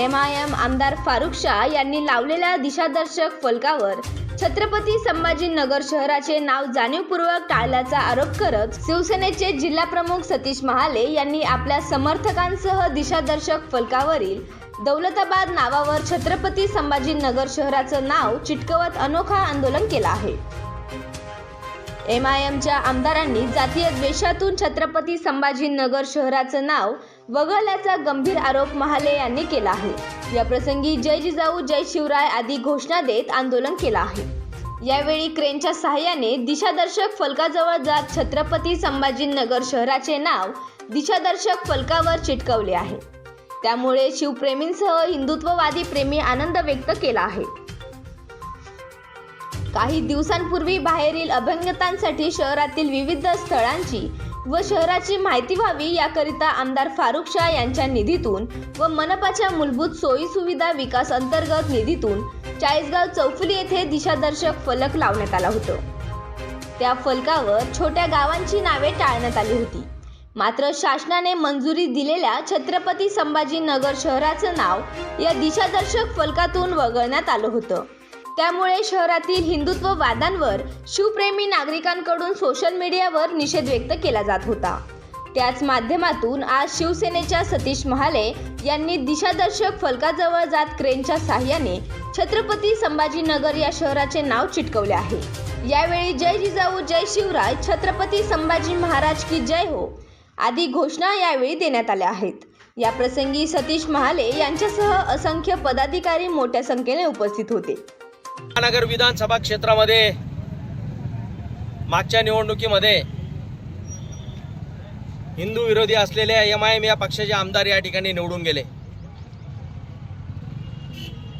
M I am आमदार फारुख शाह यांनी लावलेल्या दिशादर्शक फलकावर छत्रपती संभाजीनगर शहराचे नाव जाणीवपूर्वक टाळल्याचा आरोप करत शिवसेनेचे जिल्हाप्रमुख सतीश महाले यांनी आपल्या समर्थकांसह दिशादर्शक फलकावरील दौलताबाद नावावर छत्रपती संभाजीनगर शहराचं नाव चिटकवत अनोखा आंदोलन केलं आहे. एम आय एमच्या आमदारांनी जातीय द्वेषातून छत्रपती संभाजीनगर शहराचं नाव वगळल्याचा गंभीर आरोप महाले यांनी केला आहे. या प्रसंगी जय जिजाऊ जय शिवराय आदी घोषणा देत आंदोलन केलं आहे. यावेळी क्रेनच्या सहाय्याने दिशादर्शक फलकाजवळ जात छत्रपती संभाजीनगर शहराचे नाव दिशादर्शक फलकावर चिटकवले आहे. त्यामुळे शिवप्रेमींसह हिंदुत्ववादी प्रेमी आनंद व्यक्त केला आहे. काही दिवसांपूर्वी बाहेरील अभ्यंगतांसाठी शहरातील विविध स्थळांची व शहराची माहिती व्हावी याकरिता आमदार फारुख शाह यांच्या निधीतून व मनपाच्या मूलभूत सोयीसुविधा विकास अंतर्गत निधीतून चाळीसगाव चौफुली येथे दिशादर्शक फलक लावण्यात आला होतं. त्या फलकावर छोट्या गावांची नावे टाळण्यात आली होती. मात्र शासनाने मंजुरी दिलेल्या छत्रपती संभाजीनगर शहराचं नाव या दिशादर्शक फलकातून वगळण्यात आलं होतं. त्यामुळे शहरातील हिंदुत्ववादांवर शिवप्रेमी नागरिकांकडून सोशल मीडियावर निषेध व्यक्त केला जात होता. त्याच माध्यमातून आज शिवसेनेच्या सतीश महाले यांनी दिशादर्शक फलकाजवळ जात क्रेनच्या साह्याने छत्रपती संभाजीनगर या शहराचे नाव चिटकवले आहे. यावेळी जय जिजाऊ जय शिवराय छत्रपती संभाजी महाराज की जय हो आदी घोषणा यावेळी देण्यात आल्या आहेत. या प्रसंगी सतीश महाले यांच्यासह असंख्य पदाधिकारी मोठ्या संख्येने उपस्थित होते. महानगर विधानसभा क्षेत्रामध्ये मागच्या निवडणुकीमध्ये हिंदू विरोधी असलेल्या एम आय एम या पक्षाचे आमदार या ठिकाणी निवडून गेले.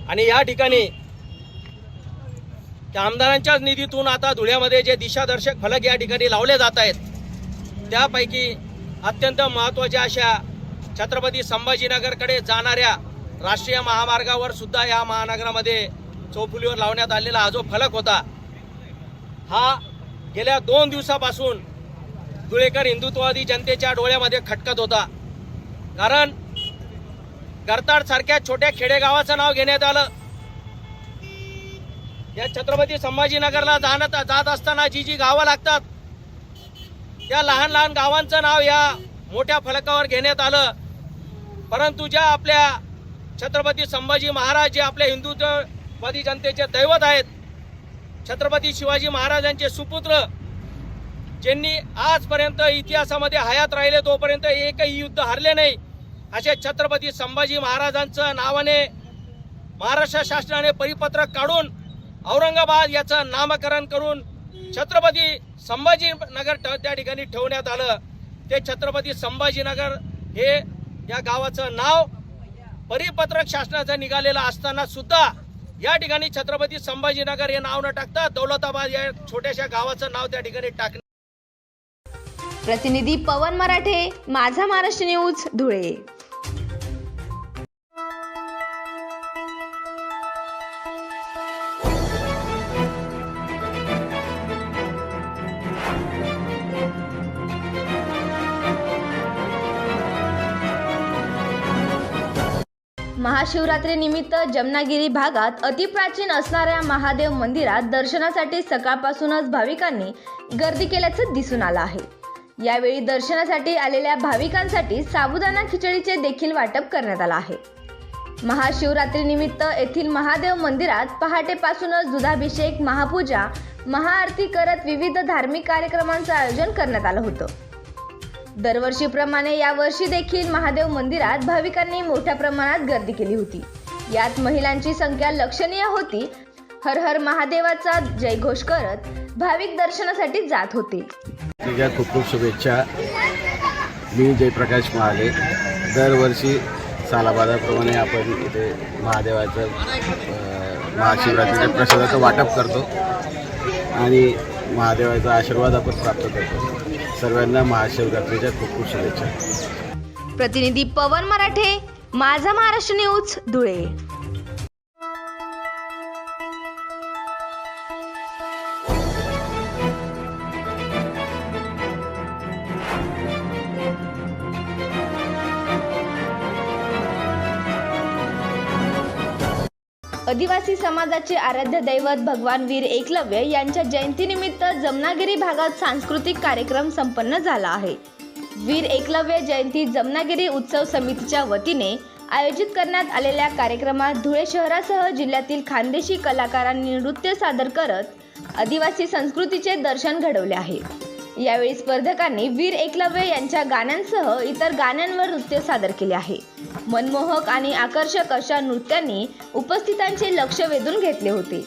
आणि या ठिकाणी त्या आमदारांच्याच निधीतून आता धुळ्यामध्ये जे दिशादर्शक फलक या ठिकाणी लावले जात आहेत त्यापैकी अत्यंत महत्त्वाच्या अशा छत्रपती संभाजीनगरकडे जाणाऱ्या राष्ट्रीय महामार्गावर सुद्धा या महानगरामध्ये चौफुलीवर लावण्यात आलेला हा जो फलक होता हा गेल्या दोन दिवसापासून धुळेकर हिंदुत्ववादी जनतेच्या डोळ्यामध्ये खटकत होता. कारण करताडसारख्या छोट्या खेडेगावाचं नाव घेण्यात आलं. या छत्रपती संभाजीनगरला जाणत जात असताना जी जी गावं लागतात त्या लहान लहान गावांचं नाव या मोठ्या फलकावर घेण्यात आलं. परंतु ज्या आपल्या छत्रपती संभाजी महाराज जे आपल्या हिंदुत्व हिंदुत्ववादी जनतेचे दैवत आहेत. छत्रपती शिवाजी महाराजांचे सुपुत्र ज्यांनी आजपर्यंत इतिहासामध्ये हयात राहिले तोपर्यंत एकही युद्ध हरले नाही. असे छत्रपती संभाजी महाराजांचं नावाने महाराष्ट्र शासनाने परिपत्रक काढून औरंगाबाद याचं नामकरण करून छत्रपती संभाजीनगर त्या ठिकाणी ठेवण्यात आलं. ते छत्रपती संभाजीनगर हे या गावाचं नाव परिपत्रक शासनाचं निघालेलं असताना सुद्धा या ठिकाणी छत्रपती संभाजीनगर हे नाव न टाकता दौलताबाद या छोट्याशा गावाचं नाव त्या ठिकाणी टाकणे प्रतिनिधी पवन मराठे माझा महाराष्ट्र न्यूज धुळे. महाशिवरात्रीनिमित्त जमनागिरी भागात अतिप्राचीन असणाऱ्या महादेव मंदिरात दर्शनासाठी सकाळपासूनच भाविकांनी गर्दी केल्याचं दिसून आलं आहे. यावेळी दर्शनासाठी आलेल्या भाविकांसाठी साबुदाणा खिचडीचे देखील वाटप करण्यात आलं आहे. महाशिवरात्रीनिमित्त येथील महादेव मंदिरात पहाटेपासूनच दुधाभिषेक महापूजा महाआरती करत विविध धार्मिक कार्यक्रमांचं आयोजन करण्यात आलं होतं. दरवर्षीप्रमाणे यावर्षी देखील महादेव मंदिरात भाविकांनी मोठ्या प्रमाणात गर्दी केली होती. यात महिलांची संख्या लक्षणीय होती. हर हर महादेवाचा जयघोष करत भाविक दर्शनासाठी जात होते. खूप खूप शुभेच्छा. मी जयप्रकाश महाले. दरवर्षी सालाबादाप्रमाणे आपण इथे महादेवाचं महाशिवरात्रीच्या प्रसादाचं वाटप करतो. आणि महादेवाचा आशीर्वाद आपण प्राप्त करतो. सर्वांना महाशिवरात्रीच्या खूप खूप शुभेच्छा. प्रतिनिधी पवन मराठे माझा महाराष्ट्र न्यूज धुळे. आदिवासी समाजाचे आराध्य दैवत भगवान वीर एकलव्य यांच्या जयंतीनिमित्त जमनागिरी भागात सांस्कृतिक कार्यक्रम संपन्न झाला आहे. वीर एकलव्य जयंती जमनागिरी उत्सव समितीच्या वतीने आयोजित करण्यात आलेल्या कार्यक्रमात धुळे शहरासह जिल्ह्यातील खानदेशी कलाकारांनी नृत्य सादर करत आदिवासी संस्कृतीचे दर्शन घडवले आहे. यावेळी स्पर्धकांनी वीर एकलव्य यांच्या गाण्यांसह इतर गाण्यांवर नृत्य सादर केले आहे. मनमोहक आणि आकर्षक अशा नृत्यांनी उपस्थितांचे लक्ष वेधून घेतले होते.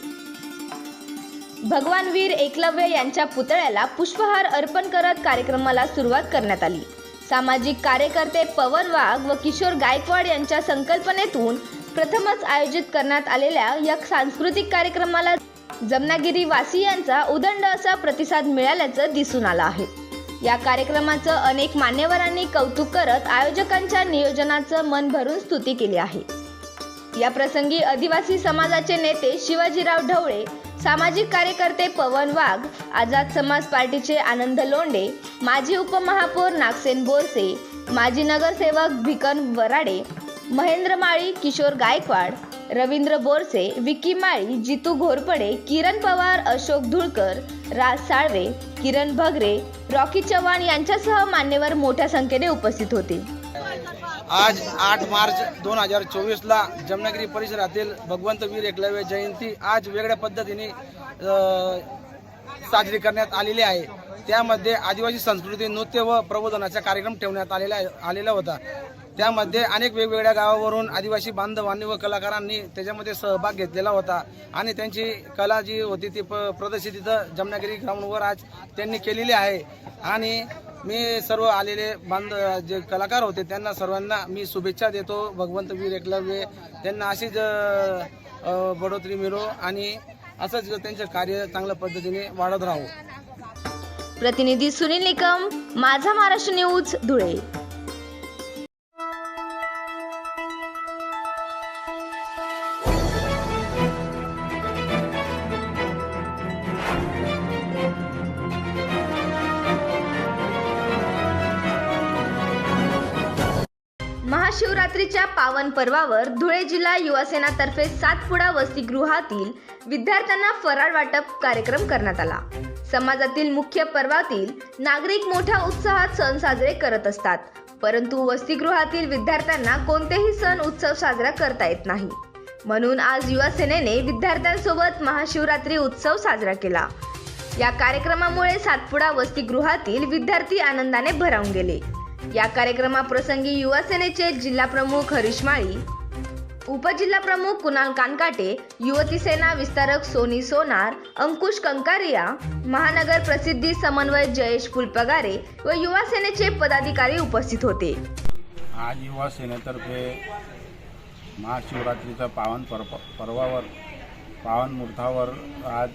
भगवान वीर एकलव्य यांच्या पुतळ्याला पुष्पहार अर्पण करत कार्यक्रमाला सुरुवात करण्यात आली. सामाजिक कार्यकर्ते पवन वाघ व किशोर गायकवाड यांच्या संकल्पनेतून प्रथमच आयोजित करण्यात आलेल्या या सांस्कृतिक कार्यक्रमाला जमनागिरी वासियांचा उदंड असा प्रतिसाद मिळाल्याचं दिसून आलं आहे. या कार्यक्रमाचं अनेक मान्यवरांनी कौतुक करत आयोजकांच्या नियोजनाचं मन भरून स्तुती केली आहे. या प्रसंगी आदिवासी समाजाचे नेते शिवाजीराव ढवळे सामाजिक कार्यकर्ते पवन वाघ आझाद समाज पार्टीचे आनंद लोंडे माजी उपमहापौर नागसेन बोरसे माजी नगरसेवक भिकन वराडे महेंद्र माळी किशोर गायकवाड रवींद्र बोरसे विकी माळी जितू घोरपडे किरण पवार अशोक धुळकर राज साळवे किरण भगरे रॉकी चव्हाण यांच्यासह मान्यवर मोठ्या संख्येने उपस्थित होते. आज आठ मार्च दोन हजार चोवीसला जमनागिरी परिसरातील भगवंत वीर एकलव्य जयंती आज वेगळ्या पद्धतीने साजरी करण्यात आलेली आहे. त्यामध्ये आदिवासी संस्कृती नृत्य व प्रबोधनाचा कार्यक्रम ठेवण्यात आलेला आलेला होता. त्यामध्ये अनेक वेगवेगळ्या गावावरून आदिवासी बांधवांनी व कलाकारांनी त्याच्यामध्ये सहभाग घेतलेला होता. आणि त्यांची कला जी होती ती प प्रदर्शित इथं जमनागिरी ग्राउंडवर आज त्यांनी केलेली आहे. आणि मी सर्व आलेले बांध जे कलाकार होते त्यांना सर्वांना मी शुभेच्छा देतो. भगवंत वीर एकलव्य त्यांना अशीच बढोतरी मिळो आणि असंच त्यांचं कार्य चांगल्या पद्धतीने वाढत राहू. प्रतिनिधी सुनील निकम माझा महाराष्ट्र न्यूज धुळे. पावन पर्वावर धुळे जिल्हा युवासेनातर्फे सातपुडा वसतिगृहातील विद्यार्थ्यांना फराळ वाटप कार्यक्रम करण्यात आला. समाजातील मुख्य पर्वातील नागरिक मोठ्या उत्साहात सण साजरे करत असतात. परंतु वसतिगृहातील विद्यार्थ्यांना कोणतेही सण उत्सव साजरा करता येत नाही. म्हणून आज युवासेनेने विद्यार्थ्यांसोबत महाशिवरात्री उत्सव साजरा केला. या कार्यक्रमामुळे सातपुडा वसतिगृहातील विद्यार्थी आनंदाने भरावून गेले. या कार्यक्रमाप्रसंगी युवा सेनेचे जिल्हा प्रमुख हरीश माळी उपजिल्हा प्रमुख कुणाल कानकाटे युवती सेना विस्तारक सोनी सोनार अंकुश कंकारिया महानगर प्रसिद्धी समन्वय जयेश फुलपगारे व युवा सेनेचे पदाधिकारी उपस्थित होते. आज युवा सेनेतर्फे महाशिवरात्रीचा पावन पर्व पर्वावर पावन मुहूर्तावर आज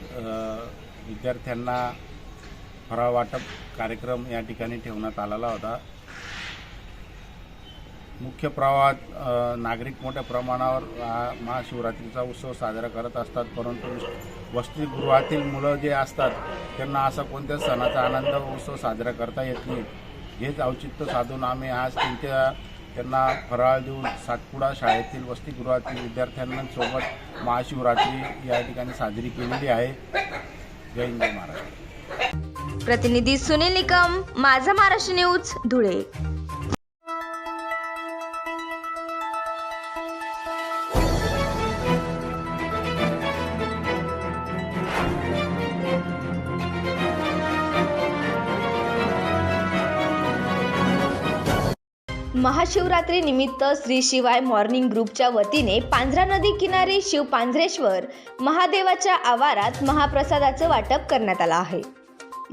विद्यार्थ्यांना फराळ वाटप कार्यक्रम या ठिकाणी ठेवण्यात आलेला होता. मुख्य प्रवाहात नागरिक मोठ्या प्रमाणावर हा महाशिवरात्रीचा उत्सव साजरा करत असतात. परंतु वसतिगृहातील मुलं जे असतात त्यांना असा कोणत्याच सणाचा आनंद उत्सव साजरा करता येत नाही. हेच औचित्य साधून आम्ही आज त्यांच्या त्यांना फराळ देऊन सातपुडा शाळेतील वसतिगृहातील विद्यार्थ्यांसोबत महाशिवरात्री या ठिकाणी साजरी केलेली आहे. जय हिंद महाराष्ट्र. प्रतिनिधी सुनील निकम माझा महाराष्ट्र न्यूज धुळे. महाशिवरात्री निमित्त श्री शिवाय मॉर्निंग ग्रुपच्या वतीने पांझरा नदी किनारी शिव पांझरेश्वर महादेवाच्या आवारात महाप्रसादाचं वाटप करण्यात आलं आहे.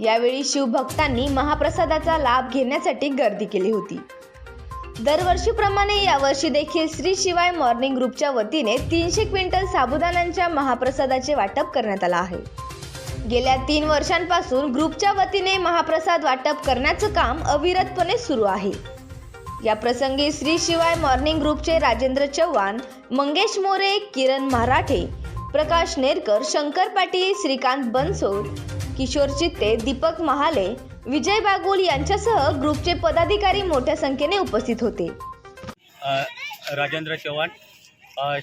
यावेळी शिवभक्तांनी महाप्रसादाचा लाभ घेण्यासाठी गर्दी केली होती. दरवर्षीप्रमाणे यावर्षी देखील श्री शिवाय मॉर्निंग ग्रुपच्या वतीने तीनशे क्विंटल साबुदाण्यांच्या महाप्रसादाचे वाटप करण्यात आलं आहे. गेल्या तीन वर्षांपासून ग्रुपच्या वतीने महाप्रसाद वाटप करण्याचं काम अविरतपणे सुरू आहे. या प्रसंगी श्री शिवाय मॉर्निंग ग्रुपचे राजेंद्र चव्हाण मंगेश मोरे किरण मराठे प्रकाश नेरकर शंकर पाटील श्रीकांत बनसोड किशोर चित्ते दीपक महाले विजय बागुल यांच्यासह ग्रुपचे पदाधिकारी मोठ्या संख्येने उपस्थित होते. राजेंद्र चव्हाण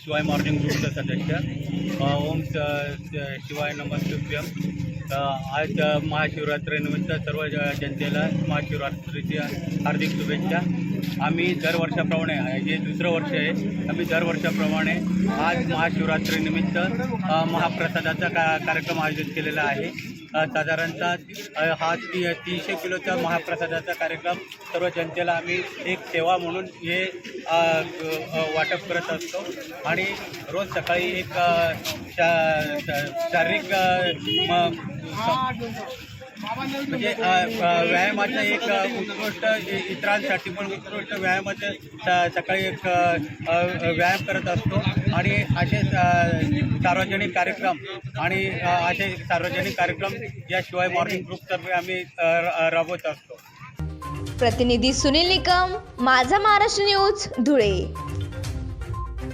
शिवाय मॉर्निंग ग्रुपचा सदस्य. ओम शिवाय नमस्तुभ्यम आज महाशिवरात्रीनिमित्त सर्व जनतेला महाशिवरात्रीच्या हार्दिक शुभेच्छा. आम्ही दर वर्षाप्रमाणे हे दुसरं वर्ष आहे आम्ही दरवर्षाप्रमाणे आज महाशिवरात्रीनिमित्त महाप्रसादाचा का कार्यक्रम आयोजित केलेला आहे. साधारणतः हा ती तीनशे किलोचा महाप्रसादाचा कार्यक्रम सर्व जनतेला आम्ही एक सेवा म्हणून हे वाटप करत असतो. आणि रोज सकाळी एक शा- शारीरिक म- म्हणजे व्यायामाचं एक उत्कृष्ट इतरांसाठी पण उत्कृष्ट व्यायामाचं सकाळी एक व्यायाम करत असतो. आणि असे सार्वजनिक कार्यक्रम आणि असे सार्वजनिक कार्यक्रम याशिवाय मॉर्निंग ग्रुपतर्फे आम्ही राबवत असतो. प्रतिनिधी सुनील निकम माझा महाराष्ट्र न्यूज धुळे.